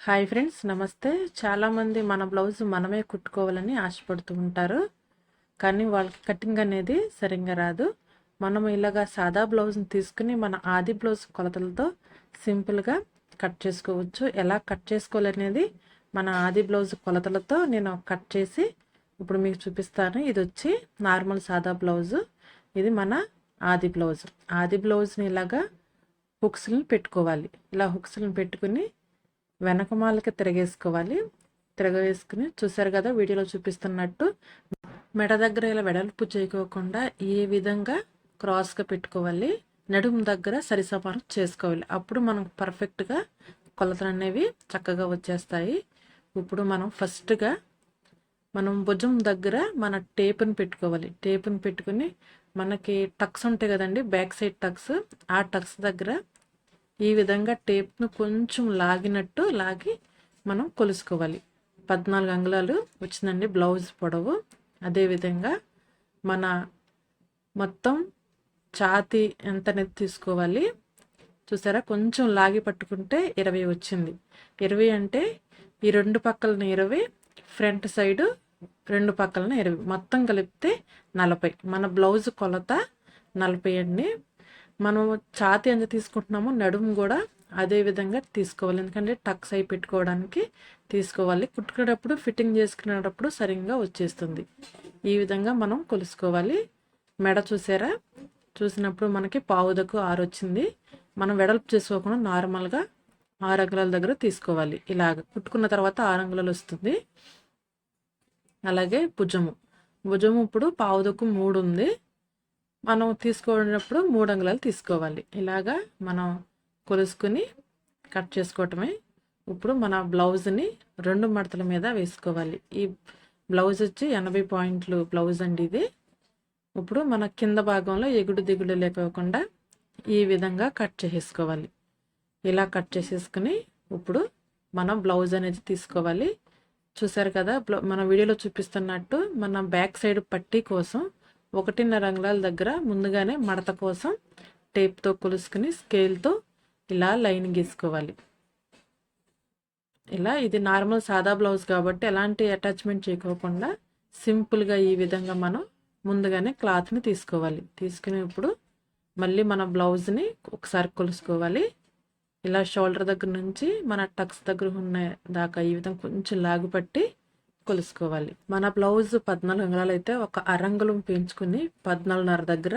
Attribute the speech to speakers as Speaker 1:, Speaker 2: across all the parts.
Speaker 1: Hi friends నమస్తే. చాలామంది మన బ్లౌజ్ మనమే కుట్టుకోవాలని ఆశపడుతూ ఉంటారు. కానీ వాళ్ళకి కటింగ్ అనేది సరిగ్గా రాదు. మనం ఇలాగా సాదా బ్లౌజ్ని తీసుకుని మన ఆది బ్లౌజ్ కొలతలతో సింపుల్గా కట్ చేసుకోవచ్చు. ఎలా కట్ చేసుకోవాలనేది మన ఆది బ్లౌజ్ కొలతలతో నేను కట్ చేసి ఇప్పుడు మీకు చూపిస్తాను. ఇది వచ్చి నార్మల్ సాదా బ్లౌజు. ఇది మన ఆది బ్లౌజ్. ఆది బ్లౌజ్ని ఇలాగా హుక్స్ని పెట్టుకోవాలి. ఇలా హుక్స్ని పెట్టుకుని వెనకమాలకి తిరగేసుకోవాలి. తిరగవేసుకుని చూసారు కదా వీడియోలో చూపిస్తున్నట్టు మెడ దగ్గర ఇలా వెడల్పు చేయకోకుండా ఏ విధంగా క్రాస్గా పెట్టుకోవాలి. నడుము దగ్గర సరిసమానం చేసుకోవాలి. అప్పుడు మనం పర్ఫెక్ట్గా కొలతలు అనేవి చక్కగా వచ్చేస్తాయి. ఇప్పుడు మనం ఫస్ట్గా మనం భుజం దగ్గర మన టేపుని పెట్టుకోవాలి. టేపుని పెట్టుకుని మనకి టక్స్ ఉంటాయి కదండి బ్యాక్ సైడ్ టక్స్. ఆ టక్స్ దగ్గర ఈ విధంగా టేప్ను కొంచెం లాగినట్టు లాగి మనం కొలుసుకోవాలి. పద్నాలుగు అంగుళాలు వచ్చిందండి బ్లౌజ్ పొడవు. అదేవిధంగా మన మొత్తం ఛాతి ఎంత అనేది తీసుకోవాలి. చూసారా? కొంచెం లాగి పట్టుకుంటే ఇరవై వచ్చింది. ఇరవై అంటే ఈ రెండు పక్కలన ఇరవై ఫ్రంట్ సైడు రెండు పక్కలన ఇరవై. మొత్తం కలిపితే నలభై. మన బ్లౌజ్ కొలత నలభై అండి. మనం ఛాతి ఎంత తీసుకుంటున్నామో నడుము కూడా అదే విధంగా తీసుకోవాలి. ఎందుకంటే టక్స్ అయి పెట్టుకోవడానికి తీసుకోవాలి. కుట్టుకునేటప్పుడు ఫిట్టింగ్ చేసుకునేటప్పుడు సరిగ్గా వచ్చేస్తుంది. ఈ విధంగా మనం కొలుసుకోవాలి. మెడ చూసారా? చూసినప్పుడు మనకి పావుదకు ఆరు వచ్చింది. మనం వెడల్పు చేసుకోకుండా నార్మల్గా ఆరు అంగుళాల దగ్గర తీసుకోవాలి. ఇలాగ కుట్టుకున్న తర్వాత ఆరు అంగుళాలు వస్తుంది. అలాగే భుజము. భుజము ఇప్పుడు పావుదకు మూడు ఉంది. మనం తీసుకోవడప్పుడు మూడు అంగుళాలు తీసుకోవాలి. ఇలాగా మనం కొలుసుకుని కట్ చేసుకోవటమే. ఇప్పుడు మన బ్లౌజ్ని రెండు మడతల మీద వేసుకోవాలి. ఈ బ్లౌజ్ వచ్చి ఎనభై పాయింట్లు బ్లౌజ్ అండి ఇది. ఇప్పుడు మన కింద భాగంలో ఎగుడు దిగుడు లేకోకుండా ఈ విధంగా కట్ చేసేసుకోవాలి. ఇలా కట్ చేసేసుకుని ఇప్పుడు మనం బ్లౌజ్ అనేది తీసుకోవాలి. చూసారు కదా మన వీడియోలో చూపిస్తున్నట్టు మన బ్యాక్ సైడ్ పట్టీ కోసం ఒకటిన్నర అంగుళాల దగ్గర ముందుగానే మడత కోసం టేప్తో కొలుసుకుని స్కేల్తో ఇలా లైన్ గీసుకోవాలి. ఇలా ఇది నార్మల్ సాదా బ్లౌజ్ కాబట్టి ఎలాంటి అటాచ్మెంట్ చేయకోకుండా సింపుల్గా ఈ విధంగా మనం ముందుగానే క్లాత్ని తీసుకోవాలి. తీసుకునేప్పుడు మళ్ళీ మన బ్లౌజ్ని ఒకసారి కొలుసుకోవాలి. ఇలా షోల్డర్ దగ్గర నుంచి మన టక్స్ దగ్గర ఉన్న దాకా ఈ విధంగా కొంచెం లాగుపట్టి కొలుసుకోవాలి. మన బ్లౌజ్ పద్నాలుగు అంగుళాలు అయితే ఒక అరంగులం పెంచుకుని పద్నాలుగున్నర దగ్గర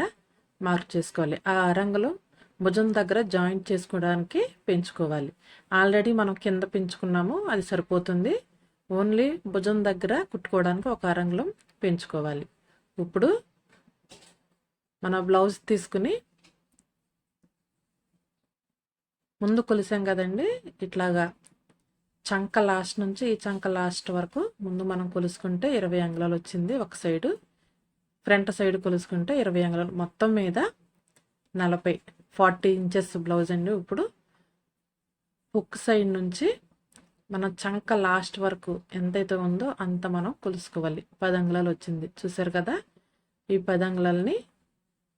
Speaker 1: మార్క్ చేసుకోవాలి. ఆ అరంగులం భుజం దగ్గర జాయింట్ చేసుకోవడానికి పెంచుకోవాలి. ఆల్రెడీ మనం కింద పెంచుకున్నాము అది సరిపోతుంది. ఓన్లీ భుజం దగ్గర కుట్టుకోవడానికి ఒక అరంగులం పెంచుకోవాలి. ఇప్పుడు మన బ్లౌజ్ తీసుకుని ముందు కొలిసాం కదండి ఇట్లాగా చంక లాస్ట్ నుంచి ఈ చంక లాస్ట్ వరకు ముందు మనం కొలుసుకుంటే ఇరవై అంగుళాలు వచ్చింది ఒక సైడు. ఫ్రంట్ సైడ్ కొలుసుకుంటే ఇరవై అంగుళాలు. మొత్తం మీద నలభై ఫార్టీ ఇంచెస్ బ్లౌజ్ అండి ఇప్పుడు. హుక్ సైడ్ నుంచి మన చంక లాస్ట్ వరకు ఎంతైతే ఉందో అంత మనం కొలుసుకోవాలి. పది అంగుళాలు వచ్చింది. చూసారు కదా? ఈ పది అంగుళాలని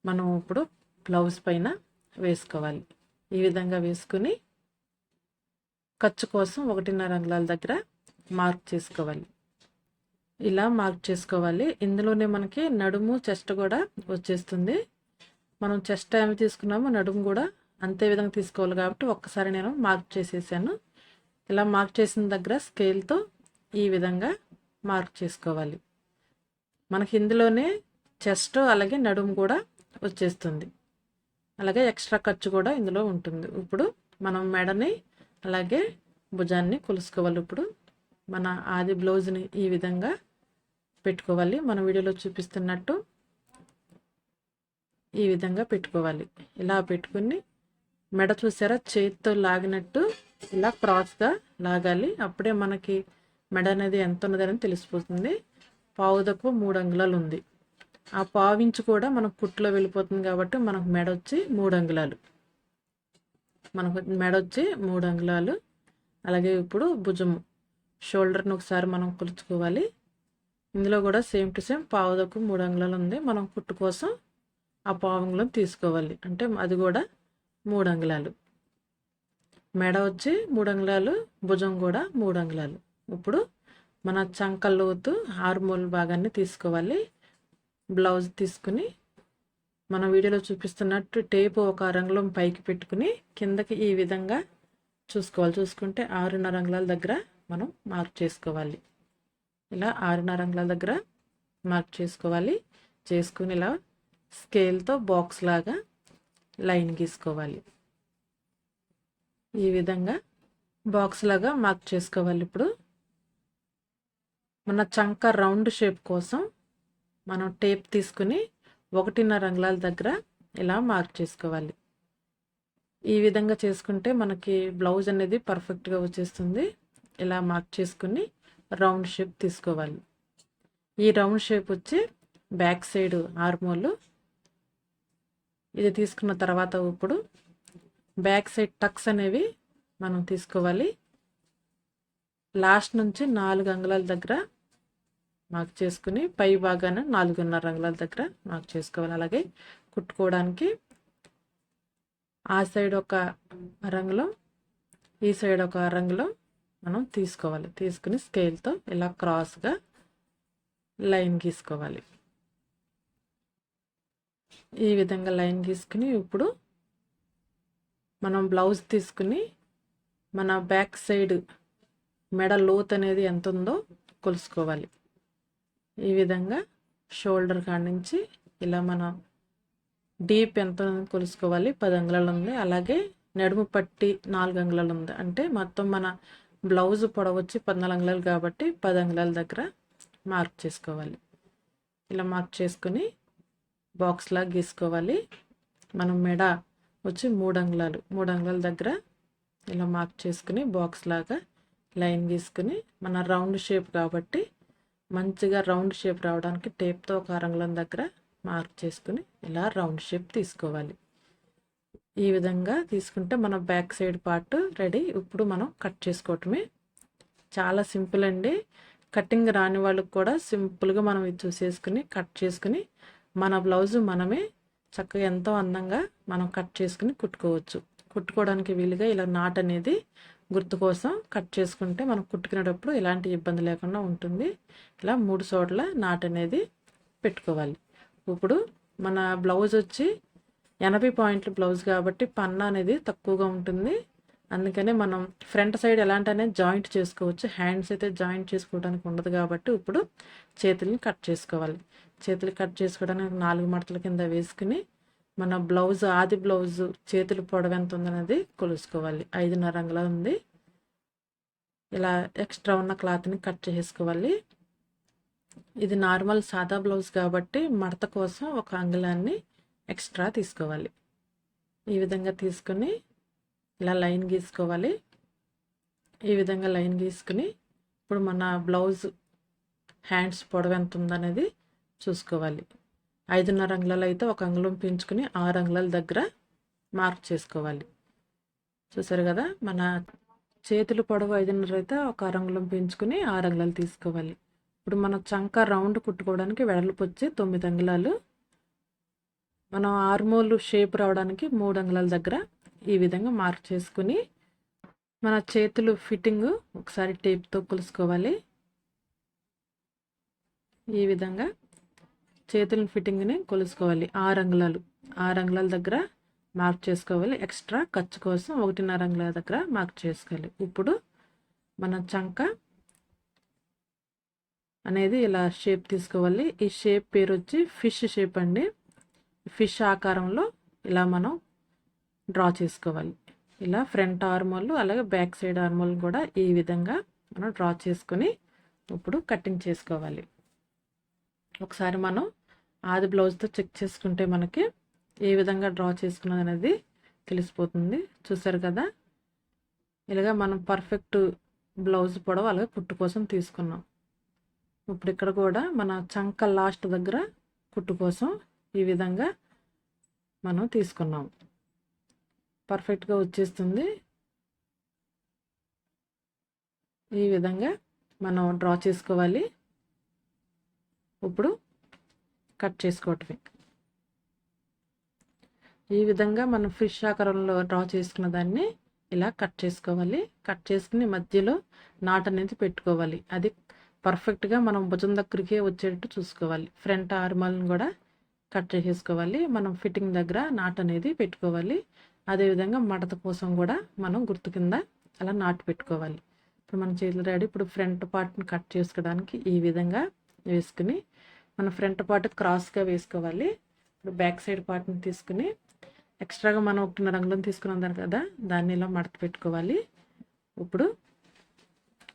Speaker 1: మనం ఇప్పుడు బ్లౌజ్ పైన వేసుకోవాలి. ఈ విధంగా వేసుకుని ఖర్చు కోసం ఒకటిన్నర అంగుళాల దగ్గర మార్క్ చేసుకోవాలి. ఇలా మార్క్ చేసుకోవాలి. ఇందులోనే మనకి నడుము చెస్ట్ కూడా వచ్చేస్తుంది. మనం చెస్ట్ ఏమి తీసుకున్నామో నడుము కూడా అంతే విధంగా తీసుకోవాలి కాబట్టి ఒక్కసారి నేను మార్క్ చేసేసాను. ఇలా మార్క్ చేసిన దగ్గర స్కేల్తో ఈ విధంగా మార్క్ చేసుకోవాలి. మనకి ఇందులోనే చెస్ట్ అలాగే నడుము కూడా వచ్చేస్తుంది. అలాగే ఎక్స్ట్రా ఖర్చు కూడా ఇందులో ఉంటుంది. ఇప్పుడు మనం మెడని అలాగే భుజాన్ని కొలుసుకోవాలి ఇప్పుడు. మన ఆది బ్లౌజ్ని ఈ విధంగా పెట్టుకోవాలి. మన వీడియోలో చూపిస్తున్నట్టు ఈ విధంగా పెట్టుకోవాలి. ఇలా పెట్టుకుని మెడ చూసారా? చేతితో లాగినట్టు ఇలా క్రాస్గా లాగాలి. అప్పుడే మనకి మెడ అనేది ఎంత ఉన్నదని తెలిసిపోతుంది. పావుదకు మూడు అంగుళాలు ఉంది. ఆ పావించి కూడా మనకు కుట్లో వెళ్ళిపోతుంది కాబట్టి మనకు మెడ వచ్చి మూడు అంగుళాలు. మనకు మెడ వచ్చి మూడు అంగుళాలు అలాగే ఇప్పుడు భుజము. షోల్డర్ని ఒకసారి మనం కొలుచుకోవాలి. ఇందులో కూడా సేమ్ టు సేమ్ పావుదకు మూడు అంగుళాలు ఉంది. మనం కుట్టు కోసం ఆ పావు అంగుళం తీసుకోవాలి. అంటే అది కూడా మూడు అంగుళాలు మెడ వచ్చి మూడు అంగుళాలు భుజం కూడా మూడు అంగుళాలు ఇప్పుడు మన చంక లోతు హార్మోల్ భాగాన్ని తీసుకోవాలి. బ్లౌజ్ తీసుకుని మన వీడియోలో చూపిస్తున్నట్టు టేపు ఒక రంగులం పైకి పెట్టుకుని కిందకి ఈ విధంగా చూసుకోవాలి. చూసుకుంటే ఆరున్నర రంగుల దగ్గర మనం మార్క్ చేసుకోవాలి. ఇలా ఆరున్నర రంగుల దగ్గర మార్క్ చేసుకోవాలి. చేసుకుని ఇలా స్కేల్తో బాక్స్ లాగా లైన్ గీసుకోవాలి. ఈ విధంగా బాక్స్ లాగా మార్క్ చేసుకోవాలి. ఇప్పుడు మన చంక రౌండ్ షేప్ కోసం మనం టేప్ తీసుకుని ఒకటిన్నర అంగుళాల దగ్గర ఇలా మార్క్ చేసుకోవాలి. ఈ విధంగా చేసుకుంటే మనకి బ్లౌజ్ అనేది పర్ఫెక్ట్గా వచ్చేస్తుంది. ఇలా మార్క్ చేసుకుని రౌండ్ షేప్ తీసుకోవాలి. ఈ రౌండ్ షేప్ వచ్చి బ్యాక్ సైడ్ ఆర్మోలు ఇది తీసుకున్న తర్వాత ఇప్పుడు బ్యాక్ సైడ్ టక్స్ అనేవి మనం తీసుకోవాలి. లాస్ట్ నుంచి నాలుగు అంగుళాల దగ్గర మార్క్ చేసుకుని పై భాగాన నాలుగున్నర రంగుల దగ్గర మార్క్ చేసుకోవాలి. అలాగే కుట్టుకోవడానికి ఆ సైడ్ ఒక రంగులో ఈ సైడ్ ఒక రంగులో మనం తీసుకోవాలి. తీసుకుని స్కేల్తో ఇలా క్రాస్గా లైన్ గీసుకోవాలి. ఈ విధంగా లైన్ గీసుకుని ఇప్పుడు మనం బ్లౌజ్ తీసుకుని మన బ్యాక్ సైడ్ మెడ లోత్ అనేది ఎంత ఉందో కొలుసుకోవాలి. ఈ విధంగా షోల్డర్ కాడి నుంచి ఇలా మనం డీప్ ఎంత కొలుసుకోవాలి. పది అంగుళాలు ఉంది. అలాగే నడుము పట్టి నాలుగు అంగుళాలు ఉంది. అంటే మొత్తం మన బ్లౌజ్ పొడవచ్చి పద్నాలుగు అంగుళాలు కాబట్టి పది అంగుళాల దగ్గర మార్క్ చేసుకోవాలి. ఇలా మార్క్ చేసుకుని బాక్స్లా గీసుకోవాలి. మనం మెడ వచ్చి మూడు అంగుళాలు. మూడు అంగుళాల దగ్గర ఇలా మార్క్ చేసుకుని బాక్స్ లాగా లైన్ గీసుకుని మన రౌండ్ షేప్ కాబట్టి మంచిగా రౌండ్ షేప్ రావడానికి టేప్తో ఒక అరంగుళం దగ్గర మార్క్ చేసుకుని ఇలా రౌండ్ షేప్ తీసుకోవాలి. ఈ విధంగా తీసుకుంటే మన బ్యాక్ సైడ్ పార్ట్ రెడీ. ఇప్పుడు మనం కట్ చేసుకోవటమే. చాలా సింపుల్ అండి. కటింగ్ రాని వాళ్ళకి కూడా సింపుల్గా మనం ఇది చూసేసుకుని కట్ చేసుకుని మన బ్లౌజ్ మనమే చక్కగా ఎంతో అందంగా మనం కట్ చేసుకుని కుట్టుకోవచ్చు. కుట్టుకోవడానికి వీలుగా ఇలా నాట్ అనేది గుర్తు కోసం కట్ చేసుకుంటే మనం కుట్టుకునేటప్పుడు ఎలాంటి ఇబ్బంది లేకుండా ఉంటుంది. ఇలా మూడు చోట్ల నాట్ అనేది పెట్టుకోవాలి. ఇప్పుడు మన బ్లౌజ్ వచ్చి ఎనభై పాయింట్ల బ్లౌజ్ కాబట్టి పన్న అనేది తక్కువగా ఉంటుంది. అందుకనే మనం ఫ్రంట్ సైడ్ ఎలాంటి అనేది జాయింట్ చేసుకోవచ్చు. హ్యాండ్స్ అయితే జాయింట్ చేసుకోవడానికి ఉండదు కాబట్టి ఇప్పుడు చేతులను కట్ చేసుకోవాలి. చేతులు కట్ చేసుకోవడానికి నాలుగు మడతల కింద వేసుకుని మన బ్లౌజ్ ఆది బ్లౌజ్ చేతులు పొడవు ఎంత ఉందనేది కొలుసుకోవాలి. ఐదున్నర అంగుళం ఉంది. ఇలా ఎక్స్ట్రా ఉన్న క్లాత్ని కట్ చేసుకోవాలి ఇది నార్మల్ సాదా బ్లౌజ్ కాబట్టి మడత కోసం ఒక అంగుళాన్ని ఎక్స్ట్రా తీసుకోవాలి. ఈ విధంగా తీసుకొని ఇలా లైన్ గీసుకోవాలి. ఈ విధంగా లైన్ గీసుకుని ఇప్పుడు మన బ్లౌజ్ హ్యాండ్స్ పొడవు ఎంత ఉందనేది చూసుకోవాలి. ఐదున్నర అంగుళాలు అయితే ఒక అంగుళం పెంచుకుని ఆరు అంగుళాల దగ్గర మార్క్ చేసుకోవాలి. చూసారు కదా మన చేతులు పొడవు ఐదున్నర అయితే ఒక అరంగుళం పెంచుకుని ఆరు అంగుళాలు తీసుకోవాలి. ఇప్పుడు మన చంక రౌండ్ కుట్టుకోవడానికి వెడల్పు వచ్చి తొమ్మిది అంగుళాలు. మనం ఆర్మోలు షేప్ రావడానికి మూడు అంగుళాల దగ్గర ఈ విధంగా మార్క్ చేసుకుని మన చేతులు ఫిట్టింగ్ ఒకసారి టేప్తో కొలుసుకోవాలి. ఈ విధంగా చేతుల ఫిట్టింగ్ని కొలుసుకోవాలి. ఆరు అంగుళాలు ఆరు అంగుళాల దగ్గర మార్క్ చేసుకోవాలి. ఎక్స్ట్రా ఖర్చు కోసం ఒకటిన్నర అంగుళాల దగ్గర మార్క్ చేసుకోవాలి. ఇప్పుడు మన చంక అనేది ఇలా షేప్ తీసుకోవాలి. ఈ షేప్ పేరు వచ్చి ఫిష్ షేప్ అండి. ఫిష్ ఆకారంలో ఇలా మనం డ్రా చేసుకోవాలి. ఇలా ఫ్రంట్ ఆర్మోలు అలాగే బ్యాక్ సైడ్ ఆర్మోల్ కూడా ఈ విధంగా మనం డ్రా చేసుకొని ఇప్పుడు కటింగ్ చేసుకోవాలి. ఒకసారి మనం ఆది బ్లౌజ్తో చెక్ చేసుకుంటే మనకి ఏ విధంగా డ్రా చేసుకున్నది అనేది తెలిసిపోతుంది. చూసారు కదా? ఇలాగా మనం పర్ఫెక్ట్ బ్లౌజ్ పొడవు అలాగే కుట్టు కోసం తీసుకున్నాం. ఇప్పుడు ఇక్కడ కూడా మన చంక లాస్ట్ దగ్గర కుట్టు కోసం ఈ విధంగా మనం తీసుకున్నాం. పర్ఫెక్ట్గా వచ్చేస్తుంది. ఈ విధంగా మనం డ్రా చేసుకోవాలి. ఇప్పుడు కట్ చేసుకోవటమే. ఈ విధంగా మనం ఫిష్ ఆకారంలో డ్రా చేసుకున్న దాన్ని ఇలా కట్ చేసుకోవాలి. కట్ చేసుకుని మధ్యలో నాట్ అనేది పెట్టుకోవాలి. అది పర్ఫెక్ట్గా మనం భుజం దగ్గరికే వచ్చేటట్టు చూసుకోవాలి. ఫ్రంట్ ఆర్మల్ని కూడా కట్ చేసేసుకోవాలి. మనం ఫిట్టింగ్ దగ్గర నాట్ అనేది పెట్టుకోవాలి. అదేవిధంగా మడత కోసం కూడా మనం గుర్తు కింద అలా నాటు పెట్టుకోవాలి. ఇప్పుడు మన చేతులు రెడీ. ఇప్పుడు ఫ్రంట్ పార్ట్ని కట్ చేసుకోవడానికి ఈ విధంగా వేసుకుని మన ఫ్రంట్ పార్ట్ క్రాస్గా వేసుకోవాలి. ఇప్పుడు బ్యాక్ సైడ్ పార్ట్ని తీసుకుని ఎక్స్ట్రాగా మనం ఒకటిన్నర రంగులను తీసుకుని కదా దాన్ని ఇలా మడత పెట్టుకోవాలి. ఇప్పుడు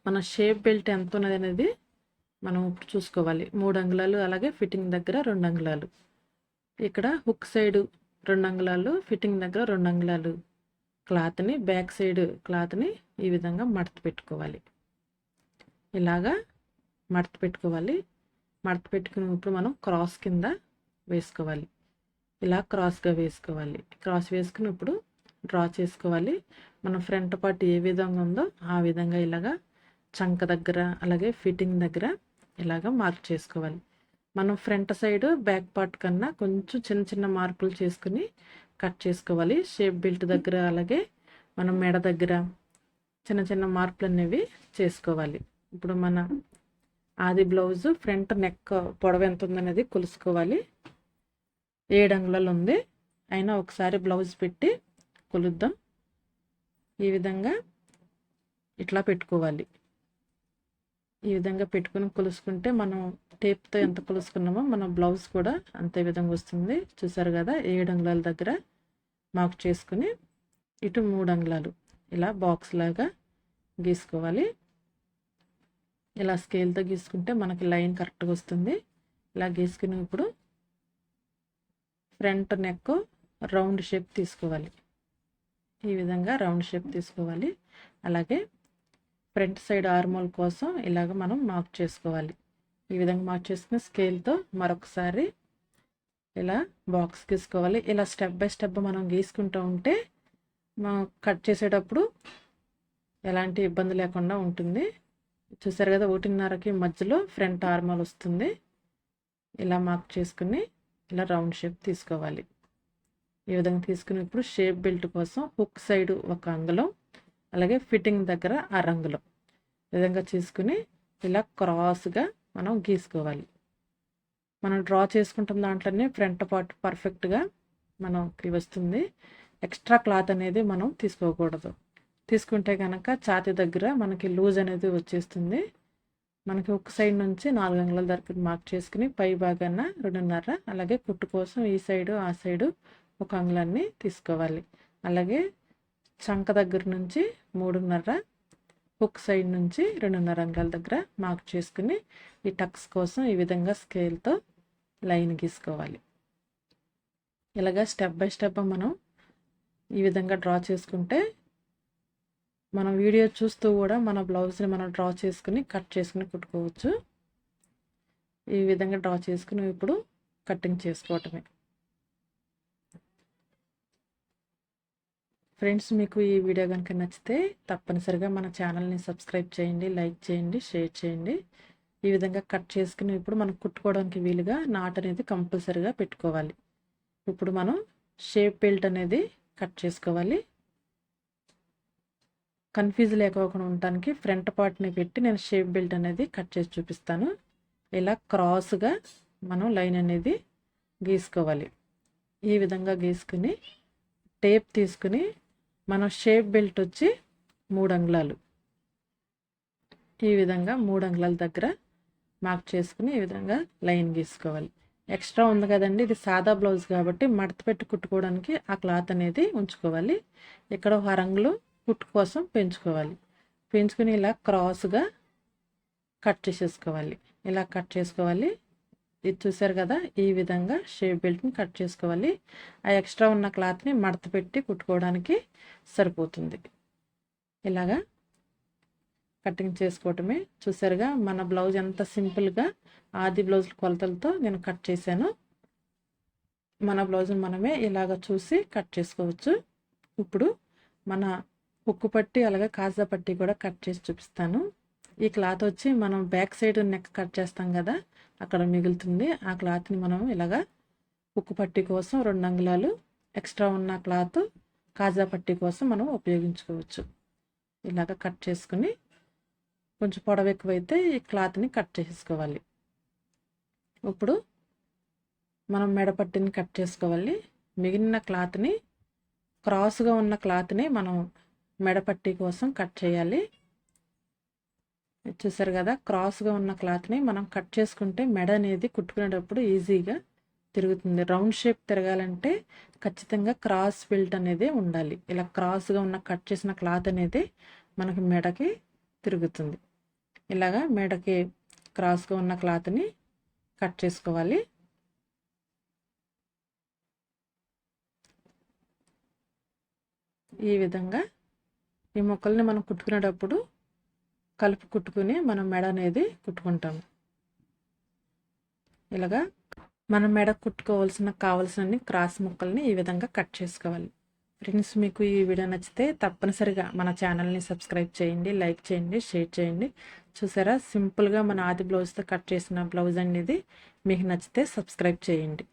Speaker 1: మన షేప్ బెల్ట్ ఎంత ఉన్నది అనేది మనం ఇప్పుడు చూసుకోవాలి. మూడు అంగుళాలు అలాగే ఫిట్టింగ్ దగ్గర రెండు అంగుళాలు. ఇక్కడ హుక్ సైడ్ రెండు అంగుళాలు ఫిట్టింగ్ దగ్గర రెండు అంగుళాలు. క్లాత్ని బ్యాక్ సైడ్ క్లాత్ని ఈ విధంగా మడత పెట్టుకోవాలి. ఇలాగా మడత పెట్టుకోవాలి. మడత పెట్టుకున్నప్పుడు మనం క్రాస్ కింద వేసుకోవాలి. ఇలా క్రాస్గా వేసుకోవాలి. క్రాస్ వేసుకున్నప్పుడు డ్రా చేసుకోవాలి. మన ఫ్రంట్ పార్ట్ ఏ విధంగా ఉందో ఆ విధంగా ఇలాగా చంక దగ్గర అలాగే ఫిట్టింగ్ దగ్గర ఇలాగ మార్క్ చేసుకోవాలి. మనం ఫ్రంట్ సైడ్ బ్యాక్ పార్ట్ కన్నా కొంచెం చిన్న చిన్న మార్పులు చేసుకుని కట్ చేసుకోవాలి. షేప్ బెల్ట్ దగ్గర అలాగే మనం మెడ దగ్గర చిన్న చిన్న మార్పులు అనేవి చేసుకోవాలి. ఇప్పుడు మన అది బ్లౌజ్ ఫ్రంట్ నెక్ పొడవ ఎంత ఉందనేది కొలుసుకోవాలి. ఏడు అంగుళాలు ఉంది. అయినా ఒకసారి బ్లౌజ్ పెట్టి కొలుద్దాం. ఈ విధంగా ఇట్లా పెట్టుకోవాలి. ఈ విధంగా పెట్టుకుని కొలుసుకుంటే మనం టేప్తో ఎంత కొలుసుకున్నామో మన బ్లౌజ్ కూడా అంతే విధంగా వస్తుంది. చూసారు కదా ఏడు అంగుళాల దగ్గర మార్క్ చేసుకుని ఇటు మూడు అంగుళాలు ఇలా బాక్స్ లాగా గీసుకోవాలి. ఇలా స్కేల్తో గీసుకుంటే మనకి లైన్ కరెక్ట్గా వస్తుంది. ఇలా గీసుకుని ఇప్పుడు ఫ్రంట్ నెక్ రౌండ్ షేప్ తీసుకోవాలి. ఈ విధంగా రౌండ్ షేప్ తీసుకోవాలి. అలాగే ఫ్రంట్ సైడ్ ఆర్మోల్ కోసం ఇలాగ మనం మార్క్ చేసుకోవాలి. ఈ విధంగా మార్క్ చేసుకుని స్కేల్తో మరొకసారి ఇలా బాక్స్ గీసుకోవాలి. ఇలా స్టెప్ బై స్టెప్ మనం గీసుకుంటూ ఉంటే కట్ చేసేటప్పుడు ఎలాంటి ఇబ్బంది లేకుండా ఉంటుంది. చూసారు కదా ఒకటిన్నరకి మధ్యలో ఫ్రంట్ ఆర్మల్ వస్తుంది. ఇలా మార్క్ చేసుకుని ఇలా రౌండ్ షేప్ తీసుకోవాలి. ఈ విధంగా తీసుకుని ఇప్పుడు షేప్ బెల్ట్ కోసం హుక్ సైడ్ ఒక అంగుళం అలాగే ఫిట్టింగ్ దగ్గర ఆ రంగులో. విధంగా చేసుకుని ఇలా క్రాస్గా మనం గీసుకోవాలి. మనం డ్రా చేసుకుంటున్న దాంట్లోనే ఫ్రంట్ పార్ట్ పర్ఫెక్ట్గా మనకి వస్తుంది. ఎక్స్ట్రా క్లాత్ అనేది మనం తీసుకోకూడదు. తీసుకుంటే కనుక ఛాతీ దగ్గర మనకి లూజ్ అనేది వచ్చేస్తుంది. మనకి ఒక సైడ్ నుంచి నాలుగు అంగుళాల దగ్గర మార్క్ చేసుకుని పై భాగాన రెండున్నర అలాగే కుట్టు కోసం ఈ సైడు ఆ సైడు ఒక అంగుళాన్ని తీసుకోవాలి. అలాగే చంక దగ్గర నుంచి మూడున్నర హుక్ సైడ్ నుంచి రెండున్నర అంగాల దగ్గర మార్క్ చేసుకుని ఈ టక్స్ కోసం ఈ విధంగా స్కేల్తో లైన్ గీసుకోవాలి. ఇలాగా స్టెప్ బై స్టెప్ మనం ఈ విధంగా డ్రా చేసుకుంటే మనం వీడియో చూస్తూ కూడా మన బ్లౌజ్ని మనం డ్రా చేసుకుని కట్ చేసుకుని కుట్టుకోవచ్చు. ఈ విధంగా డ్రా చేసుకుని ఇప్పుడు కటింగ్ చేసుకోవటమే. ఫ్రెండ్స్ మీకు ఈ వీడియో కనుక నచ్చితే తప్పనిసరిగా మన ఛానల్ని సబ్స్క్రైబ్ చేయండి లైక్ చేయండి షేర్ చేయండి. ఈ విధంగా కట్ చేసుకుని ఇప్పుడు మనం కుట్టుకోవడానికి వీలుగా నాట్ అనేది కంపల్సరిగా పెట్టుకోవాలి. ఇప్పుడు మనం షేప్ బెల్ట్ అనేది కట్ చేసుకోవాలి. కన్ఫ్యూజ్ లేకోకుండా ఉండటానికి ఫ్రంట్ పార్ట్ని పెట్టి నేను షేప్ బెల్ట్ అనేది కట్ చేసి చూపిస్తాను. ఇలా క్రాస్గా మనం లైన్ అనేది గీసుకోవాలి. ఈ విధంగా గీసుకుని టేప్ తీసుకుని మనం షేప్ బెల్ట్ వచ్చి మూడు అంగుళాలు. ఈ విధంగా మూడు అంగుళాల దగ్గర మార్క్ చేసుకుని ఈ విధంగా లైన్ గీసుకోవాలి. ఎక్స్ట్రా ఉంది కదండి ఇది సాదా బ్లౌజ్ కాబట్టి మడత పెట్టి కుట్టుకోవడానికి ఆ క్లాత్ అనేది ఉంచుకోవాలి. ఇక్కడ ఒక రంగులు కుట్టు కోసం పెంచుకోవాలి. పెంచుకుని ఇలా క్రాస్గా కట్ చేసేసుకోవాలి. ఇలా కట్ చేసుకోవాలి. ఇది చూసారు కదా? ఈ విధంగా షేప్ బెల్ట్ని కట్ చేసుకోవాలి. ఆ ఎక్స్ట్రా ఉన్న క్లాత్ని మడత పెట్టి కుట్టుకోవడానికి సరిపోతుంది. ఇలాగా కటింగ్ చేసుకోవటమే. చూసారుగా మన బ్లౌజ్ ఎంత సింపుల్గా ఆది బ్లౌజ్ కొలతలతో నేను కట్ చేశాను. మన బ్లౌజ్ మనమే ఇలాగ చూసి కట్ చేసుకోవచ్చు. ఇప్పుడు మన ఉక్కు పట్టి అలాగే కాజా పట్టి కూడా కట్ చేసి చూపిస్తాను. ఈ క్లాత్ వచ్చి మనం బ్యాక్ సైడ్ నెక్ కట్ చేస్తాం కదా అక్కడ మిగులుతుంది. ఆ క్లాత్ని మనం ఇలాగా ఉక్కు పట్టి కోసం రెండు అంగుళాలు ఎక్స్ట్రా ఉన్న క్లాత్ కాజా పట్టి కోసం మనం ఉపయోగించుకోవచ్చు. ఇలాగ కట్ చేసుకుని కొంచెం పొడవు ఎక్కువైతే ఈ క్లాత్ని కట్ చేసుకోవాలి. ఇప్పుడు మనం మెడపట్టిని కట్ చేసుకోవాలి. మిగిలిన క్లాత్ని క్రాస్గా ఉన్న క్లాత్ని మనం మెడపట్టి కోసం కట్ చేయాలి. చూసారు కదా క్రాస్గా ఉన్న క్లాత్ని మనం కట్ చేసుకుంటే మెడ అనేది కుట్టుకునేటప్పుడు ఈజీగా తిరుగుతుంది. రౌండ్ షేప్ తిరగాలంటే ఖచ్చితంగా క్రాస్ బెల్ట్ అనేది ఉండాలి. ఇలా క్రాస్గా ఉన్న కట్ చేసిన క్లాత్ అనేది మనకి మెడకి తిరుగుతుంది. ఇలాగా మెడకి క్రాస్గా ఉన్న క్లాత్ని కట్ చేసుకోవాలి. ఈ విధంగా ఈ మొక్కల్ని మనం కుట్టుకునేటప్పుడు కలుపు కుట్టుకుని మనం మెడ అనేది కుట్టుకుంటాము. ఇలాగా మనం మెడ కుట్టుకోవాల్సిన కావాల్సిన క్రాస్ ముక్కల్ని ఈ విధంగా కట్ చేసుకోవాలి. ఫ్రెండ్స్ మీకు ఈ వీడియో నచ్చితే తప్పనిసరిగా మన ఛానల్ని సబ్స్క్రైబ్ చేయండి లైక్ చేయండి షేర్ చేయండి. చూసారా? సింపుల్గా మన ఆది బ్లౌజ్తో కట్ చేసిన బ్లౌజ్ అనేది మీకు నచ్చితే సబ్స్క్రైబ్ చేయండి.